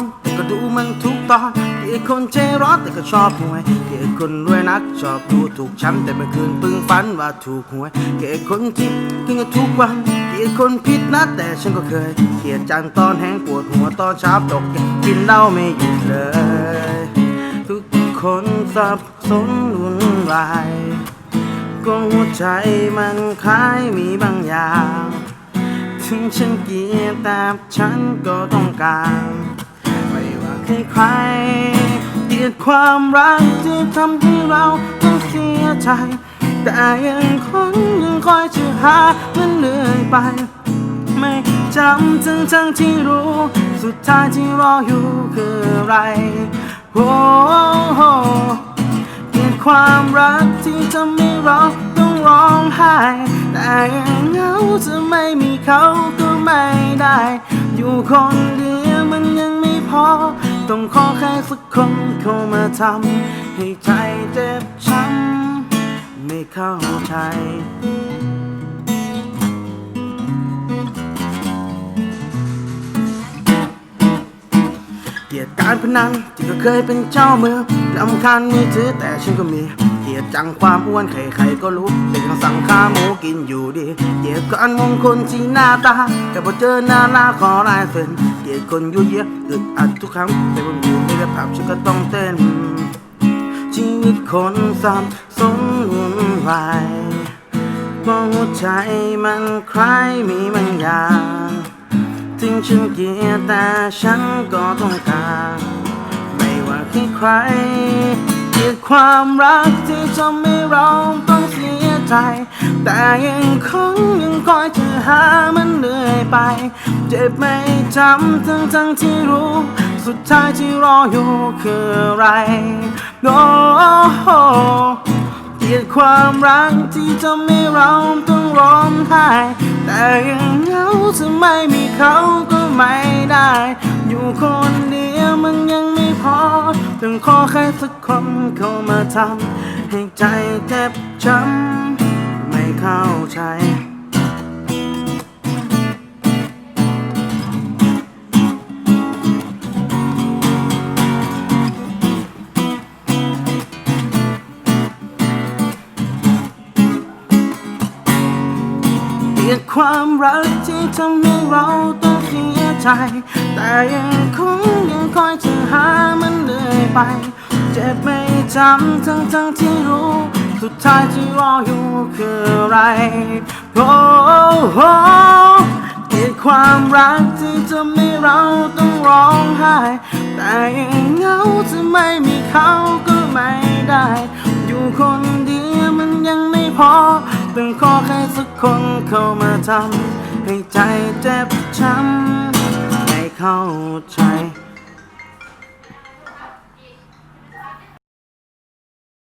รแต่ก็ดูมันทุกตอนเกลียดคนใจร้อนแต่ก็ชอบหวยเกลียดคนรวยนักชอบดูถูกฉันแต่เมื่อคืนปึงฝันว่าถูกหวยเกลียดคนที่กินกันทุกวันเกลียดคนผิดนะแต่ฉันก็เคยเกลียดจังตอนแห้งปวดหัวตอนเช้าตกเย็นกินเหล้าไม่หยุดเลย ทุกคนสับสนวุ่นวายก็หัวใจมันคล้ายมีบางอย่างถึงฉันเกลียดแต่ฉันก็ต้องการ ใครใครเกลียดความรักที่ทำให้เราต้องเสียใจ แต่ยังคนยังคอยจะหามันเหนื่อยไป ไม่จำทั้งทั้งที่รู้ สุดท้ายที่รออยู่คืออะไรโอ้โหเกลียดความรักที่ทำให้เราต้องร้องไห้แต่ยังเหงาจะไม่มีเขาก็ไม่ได้ อยู่คนเดียว ต้องขอใครสักคนเข้ามาทำให้ใจเจ็บช้ำไม่เข้าใจเกียดการพนันที่ก็เคยเป็นเจ้าเมือลำคาญมือถือแต่ฉันก็มี เกียดจังความอ้วนใครๆก็รู้เป็นคำสั่งข้าหมูกินอยู่ดี เกียดการมงคลที่หน้าตา แต่พอเจอหน้าลาขอลายเซ็น คนยุ่ยเยอะอึดอัดทุกครั้งแต่บนอยู่ในกระตับฉันก็ต้องเต้นชีวิตคนสับสนวุ่นวายเพราะหัวใจมันคล้ายมีบางอย่างถึงฉันเกลียดแต่ฉันก็ต้องการไม่ว่าใครใครเกลียดความรักที่ทำให้เราต้อง ใจ แต่ยังคงยังคอยจะหามันเรื่อยไป เจ็บไม่จำทั้งทั้งที่รู้ สุดท้ายที่รออยู่คืออะไรโอ้โหเกลียดความรักที่ทำให้เราต้องร้องไห้แต่ยังเหงาจะไม่มีเขาก็ไม่ได้ อยู่คนเดียวมันยังไม่พอต้องขอใครสักคนเข้ามาทำ ให้ใจเจ็บช้ำไม่เข้าใจเกลียดความรักที่ทำให้เราต้องเสียใจ แต่ยังคงยังคอยจะหามันเรื่อยไป เจ็บไม่ จำทั้งทั้งที่รู้ สุดท้ายที่รออยู่คืออะไรโอ้โหเกลียดความรักที่ทำให้เราต้องร้องไห้ แต่ยังเหงาจะไม่มีเขาก็ไม่ได้ อยู่คนเดียวมันยังไม่พอต้องขอใครสักคนเข้ามาทำให้ใจเจ็บช้ำไม่เข้าใจ